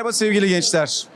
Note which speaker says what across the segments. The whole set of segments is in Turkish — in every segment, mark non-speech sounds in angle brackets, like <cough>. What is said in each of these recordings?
Speaker 1: Merhaba sevgili gençler.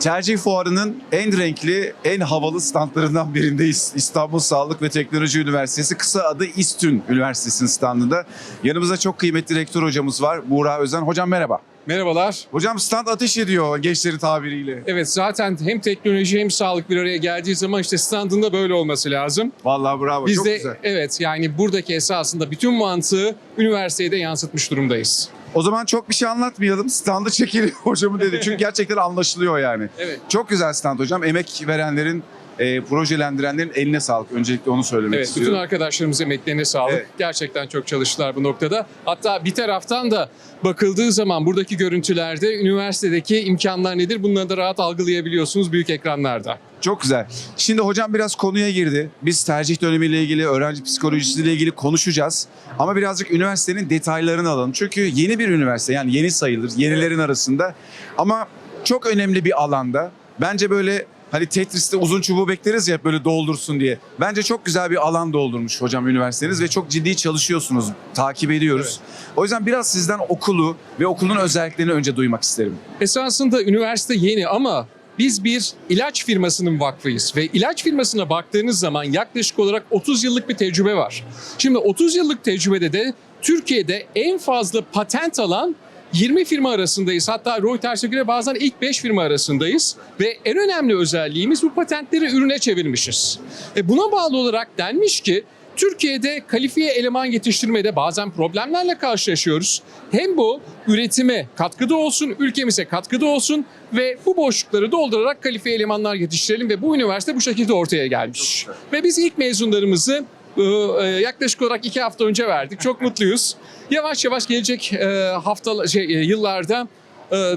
Speaker 1: Tercih Fuarı'nın en renkli, en havalı standlarından birindeyiz. İstanbul Sağlık ve Teknoloji Üniversitesi, kısa adı İSTÜN Üniversitesi'nin standında. Yanımızda çok kıymetli rektör hocamız var, Buğra Özen. Hocam merhaba.
Speaker 2: Merhabalar.
Speaker 1: Hocam stand ateş ediyor gençlerin tabiriyle.
Speaker 2: Evet zaten hem teknoloji hem sağlık bir araya geldiği zaman işte standında böyle olması lazım.
Speaker 1: Vallahi bravo,
Speaker 2: Biz
Speaker 1: çok
Speaker 2: de
Speaker 1: güzel.
Speaker 2: evet yani buradaki esasında bütün mantığı üniversiteye de yansıtmış durumdayız.
Speaker 1: O zaman çok bir şey anlatmayalım. Standı çekelim <laughs> hocamı dedi. Çünkü <laughs> gerçekten anlaşılıyor yani.
Speaker 2: Evet.
Speaker 1: Çok güzel stand hocam. Emek verenlerin, e, projelendirenlerin eline sağlık. Öncelikle onu söylemek
Speaker 2: Evet, bütün
Speaker 1: istiyorum.
Speaker 2: arkadaşlarımız emeklerine sağlık.
Speaker 1: Evet.
Speaker 2: Gerçekten çok çalıştılar bu noktada. Hatta bir taraftan da bakıldığı zaman buradaki görüntülerde üniversitedeki imkanlar nedir bunları da rahat algılayabiliyorsunuz büyük ekranlarda.
Speaker 1: Çok güzel. Şimdi hocam biraz konuya girdi. Biz tercih dönemiyle ilgili, öğrenci psikolojisiyle ilgili konuşacağız. Ama birazcık üniversitenin detaylarını alalım. Çünkü yeni bir üniversite yani yeni sayılır, yenilerin arasında. Ama çok önemli bir alanda. Bence böyle hani Tetris'te uzun çubuğu bekleriz ya böyle doldursun diye. Bence çok güzel bir alan doldurmuş hocam üniversiteniz ve çok ciddi çalışıyorsunuz. Takip ediyoruz. O yüzden biraz sizden okulu ve okulun özelliklerini önce duymak isterim.
Speaker 2: Esasında üniversite yeni ama biz bir ilaç firmasının vakfıyız ve ilaç firmasına baktığınız zaman yaklaşık olarak 30 yıllık bir tecrübe var. Şimdi 30 yıllık tecrübede de Türkiye'de en fazla patent alan 20 firma arasındayız. Hatta Reuters'e göre bazen ilk 5 firma arasındayız. Ve en önemli özelliğimiz bu patentleri ürüne çevirmişiz. E buna bağlı olarak denmiş ki Türkiye'de kalifiye eleman yetiştirmede bazen problemlerle karşılaşıyoruz. Hem bu üretime katkıda olsun, ülkemize katkıda olsun ve bu boşlukları doldurarak kalifiye elemanlar yetiştirelim ve bu üniversite bu şekilde ortaya gelmiş. Ve biz ilk mezunlarımızı e, e, yaklaşık olarak iki hafta önce verdik. Çok <laughs> mutluyuz. Yavaş yavaş gelecek e, hafta şey, yıllarda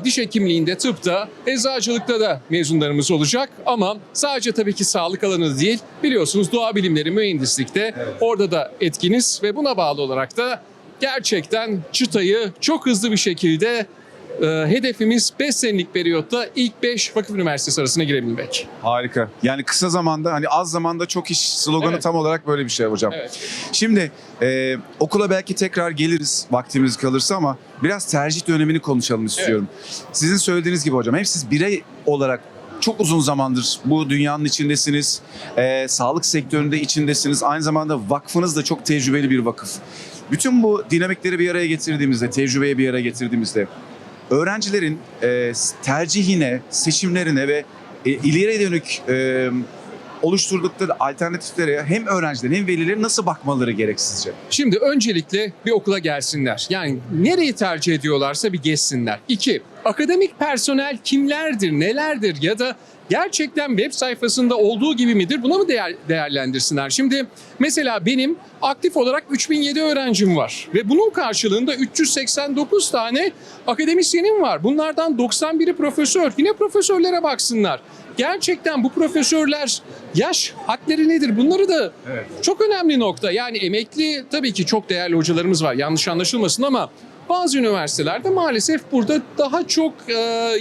Speaker 2: diş hekimliğinde, tıpta, eczacılıkta da mezunlarımız olacak. Ama sadece tabii ki sağlık alanı değil, biliyorsunuz doğa bilimleri, mühendislikte orada da etkiniz ve buna bağlı olarak da gerçekten çıtayı çok hızlı bir şekilde e, hedefimiz 5 senelik periyotta ilk 5 vakıf üniversitesi arasına girebilmek.
Speaker 1: Harika. Yani kısa zamanda hani az zamanda çok iş sloganı
Speaker 2: Evet.
Speaker 1: tam olarak böyle bir şey hocam.
Speaker 2: Evet.
Speaker 1: Şimdi e, okula belki tekrar geliriz vaktimiz kalırsa ama biraz tercih dönemini konuşalım istiyorum. Sizin söylediğiniz gibi hocam hem siz birey olarak çok uzun zamandır bu dünyanın içindesiniz. E, sağlık sektöründe içindesiniz. Aynı zamanda vakfınız da çok tecrübeli bir vakıf. Bütün bu dinamikleri bir araya getirdiğimizde, tecrübeyi bir araya getirdiğimizde öğrencilerin e, tercihine, seçimlerine ve e, ileriye dönük e, oluşturdukları alternatiflere hem öğrencilerin hem velilerin nasıl bakmaları gerek sizce?
Speaker 2: Şimdi öncelikle bir okula gelsinler. Yani nereyi tercih ediyorlarsa bir geçsinler. İki, akademik personel kimlerdir, nelerdir ya da gerçekten web sayfasında olduğu gibi midir bunu mu değer, değerlendirsinler? Şimdi mesela benim aktif olarak 3007 öğrencim var ve bunun karşılığında 389 tane akademisyenim var. Bunlardan 91'i profesör. Yine profesörlere baksınlar. Gerçekten bu profesörler yaş hadleri nedir? Bunları da
Speaker 1: Evet.
Speaker 2: çok önemli nokta. Yani emekli tabii ki çok değerli hocalarımız var. Yanlış anlaşılmasın ama bazı üniversitelerde maalesef burada daha çok e,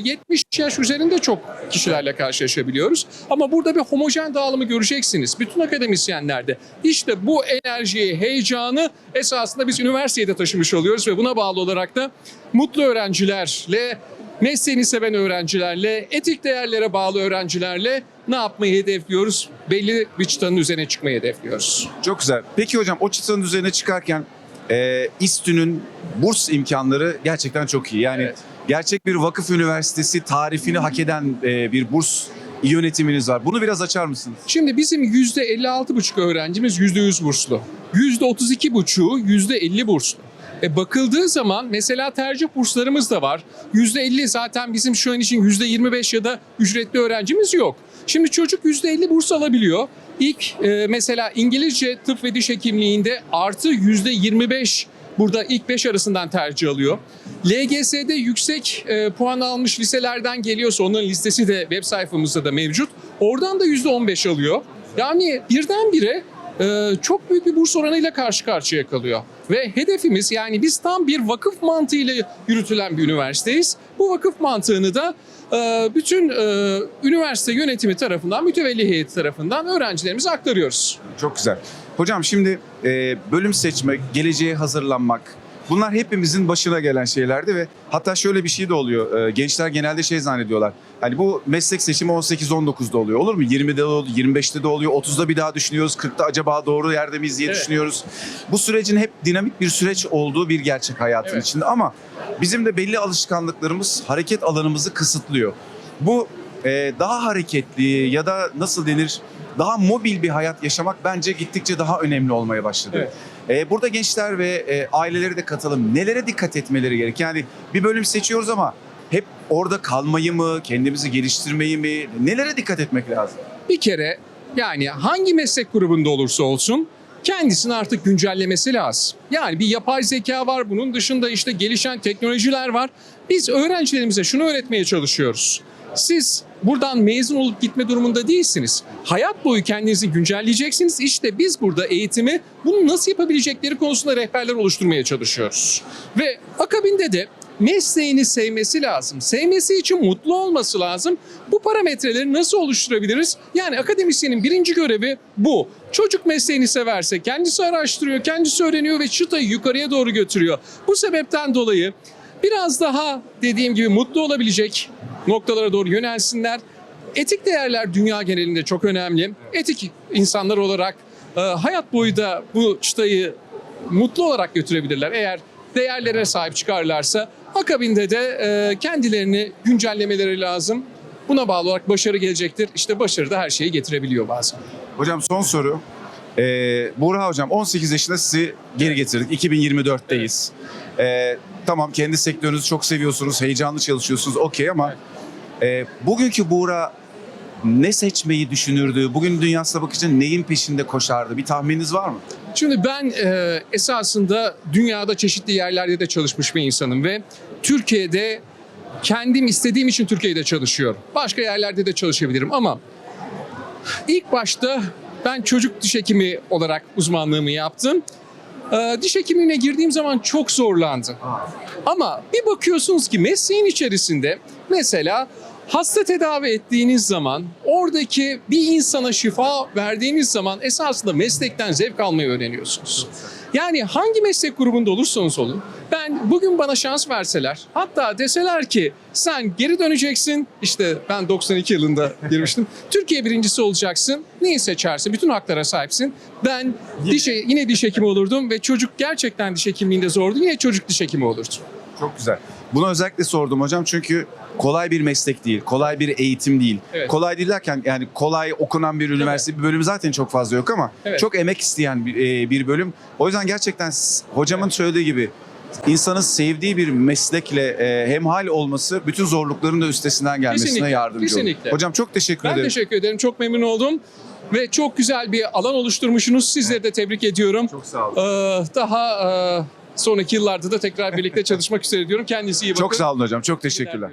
Speaker 2: 70 yaş üzerinde çok kişilerle karşılaşabiliyoruz. Ama burada bir homojen dağılımı göreceksiniz. Bütün akademisyenlerde. İşte bu enerjiyi, heyecanı esasında biz üniversitede taşımış oluyoruz ve buna bağlı olarak da mutlu öğrencilerle mesleğini seven öğrencilerle, etik değerlere bağlı öğrencilerle ne yapmayı hedefliyoruz? Belli bir çıtanın üzerine çıkmayı hedefliyoruz.
Speaker 1: Çok güzel. Peki hocam o çıtanın üzerine çıkarken e, İSTÜ'nün burs imkanları gerçekten çok iyi. Yani
Speaker 2: Evet.
Speaker 1: gerçek bir vakıf üniversitesi tarifini hak eden e, bir burs yönetiminiz var. Bunu biraz açar mısınız?
Speaker 2: Şimdi bizim %56,5 öğrencimiz %100 burslu. %32,5'u %50 burslu. E bakıldığı zaman mesela tercih burslarımız da var. %50 zaten bizim şu an için %25 ya da ücretli öğrencimiz yok. Şimdi çocuk %50 burs alabiliyor. İlk e, mesela İngilizce tıp ve diş hekimliğinde artı %25 burada ilk 5 arasından tercih alıyor. LGS'de yüksek e, puan almış liselerden geliyorsa onların listesi de web sayfamızda da mevcut. Oradan da %15 alıyor. Yani birdenbire çok büyük bir burs oranıyla karşı karşıya kalıyor. Ve hedefimiz yani biz tam bir vakıf mantığıyla yürütülen bir üniversiteyiz. Bu vakıf mantığını da e, bütün e, üniversite yönetimi tarafından, mütevelli heyeti tarafından öğrencilerimize aktarıyoruz.
Speaker 1: Çok güzel. Hocam şimdi e, bölüm seçmek, geleceğe hazırlanmak, Bunlar hepimizin başına gelen şeylerdi ve hatta şöyle bir şey de oluyor. Ee, gençler genelde şey zannediyorlar. Hani bu meslek seçimi 18-19'da oluyor. Olur mu? 20'de de oluyor, 25'te de oluyor, 30'da bir daha düşünüyoruz. 40'ta acaba doğru yerde miyiz diye
Speaker 2: Evet.
Speaker 1: düşünüyoruz. Bu sürecin hep dinamik bir süreç olduğu bir gerçek hayatın
Speaker 2: Evet.
Speaker 1: içinde ama bizim de belli alışkanlıklarımız hareket alanımızı kısıtlıyor. Bu e, daha hareketli ya da nasıl denir daha mobil bir hayat yaşamak bence gittikçe daha önemli olmaya başladı.
Speaker 2: Evet.
Speaker 1: E, burada gençler ve e, aileleri de katalım. Nelere dikkat etmeleri gerek? Yani bir bölüm seçiyoruz ama hep orada kalmayı mı, kendimizi geliştirmeyi mi, nelere dikkat etmek lazım?
Speaker 2: Bir kere yani hangi meslek grubunda olursa olsun kendisini artık güncellemesi lazım. Yani bir yapay zeka var, bunun dışında işte gelişen teknolojiler var. Biz öğrencilerimize şunu öğretmeye çalışıyoruz. Siz buradan mezun olup gitme durumunda değilsiniz. Hayat boyu kendinizi güncelleyeceksiniz. İşte biz burada eğitimi bunu nasıl yapabilecekleri konusunda rehberler oluşturmaya çalışıyoruz. Ve akabinde de mesleğini sevmesi lazım. Sevmesi için mutlu olması lazım. Bu parametreleri nasıl oluşturabiliriz? Yani akademisyenin birinci görevi bu. Çocuk mesleğini severse kendisi araştırıyor, kendisi öğreniyor ve çıtayı yukarıya doğru götürüyor. Bu sebepten dolayı biraz daha dediğim gibi mutlu olabilecek noktalara doğru yönelsinler. Etik değerler dünya genelinde çok önemli. Etik insanlar olarak e, hayat boyu da bu çıtayı mutlu olarak götürebilirler. Eğer değerlere sahip çıkarlarsa akabinde de e, kendilerini güncellemeleri lazım. Buna bağlı olarak başarı gelecektir. İşte başarı da her şeyi getirebiliyor bazen.
Speaker 1: Hocam son soru. Ee, Buğra Hocam 18 yaşında sizi geri getirdik. 2024'teyiz. Ee, tamam kendi sektörünüzü çok seviyorsunuz, heyecanlı çalışıyorsunuz okey ama e, bugünkü Buğra ne seçmeyi düşünürdü? Bugün dünyasına bakınca neyin peşinde koşardı? Bir tahmininiz var mı?
Speaker 2: Şimdi ben e, esasında dünyada çeşitli yerlerde de çalışmış bir insanım ve Türkiye'de kendim istediğim için Türkiye'de çalışıyorum. Başka yerlerde de çalışabilirim ama ilk başta ben çocuk diş hekimi olarak uzmanlığımı yaptım. E, diş hekimliğine girdiğim zaman çok zorlandım. Ama bir bakıyorsunuz ki mesleğin içerisinde mesela hasta tedavi ettiğiniz zaman oradaki bir insana şifa verdiğiniz zaman esasında meslekten zevk almayı öğreniyorsunuz. Yani hangi meslek grubunda olursanız olun ben bugün bana şans verseler hatta deseler ki sen geri döneceksin işte ben 92 yılında girmiştim <laughs> Türkiye birincisi olacaksın neyi seçersin bütün haklara sahipsin ben diş, yine diş hekimi olurdum ve çocuk gerçekten diş hekimliğinde zordu yine çocuk diş hekimi olurdum.
Speaker 1: Çok güzel. Bunu özellikle sordum hocam çünkü kolay bir meslek değil, kolay bir eğitim değil.
Speaker 2: Evet.
Speaker 1: Kolay değil derken yani kolay okunan bir üniversite bir bölümü zaten çok fazla yok ama
Speaker 2: Evet.
Speaker 1: çok emek isteyen bir, e, bir bölüm. O yüzden gerçekten hocamın söylediği gibi insanın sevdiği bir meslekle e, hemhal olması bütün zorlukların da üstesinden gelmesine
Speaker 2: Kesinlikle,
Speaker 1: yardımcı olur.
Speaker 2: kesinlikle.
Speaker 1: Hocam çok teşekkür
Speaker 2: Ben
Speaker 1: ederim.
Speaker 2: teşekkür ederim. Çok memnun oldum. Ve çok güzel bir alan oluşturmuşsunuz. Sizleri de tebrik ediyorum.
Speaker 1: Çok sağ olun.
Speaker 2: Ee, daha e, sonraki yıllarda da tekrar birlikte <laughs> çalışmak üzere diyorum. Kendinize iyi bakın.
Speaker 1: Çok sağ olun hocam. Çok teşekkürler.